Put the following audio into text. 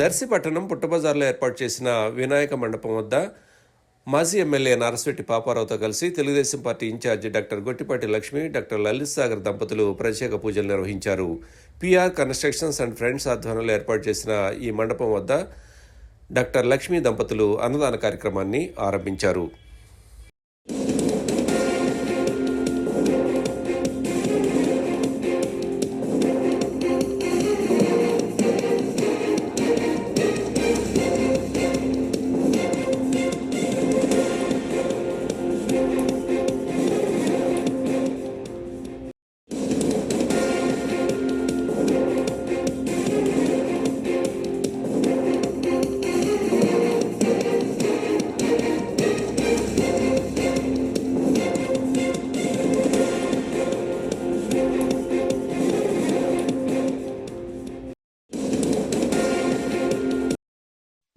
Darsi పట్టణం పుట్టబజార్లో ఏర్పాటు చేసిన వినాయక మండపం వద్ద మాజీ ఎమ్మెల్యే నారస్వెట్టి పాపారావుతో కలిసి Telugu Desam party incharge doctor Gottipati Lakshmi doctor Lalit Sagar దంపతులు ప్రత్యేక పూజలు నిర్వహించారు. పిఆర్ కన్స్ట్రక్షన్స్ అండ్ ఫ్రెండ్స్ ఆధ్వర్యంలో ఏర్పాటు చేసిన ఈ మండపం వద్ద డాక్టర్ లక్ష్మి దంపతులు అన్నదాన కార్యక్రమాన్ని ఆరంభించారు.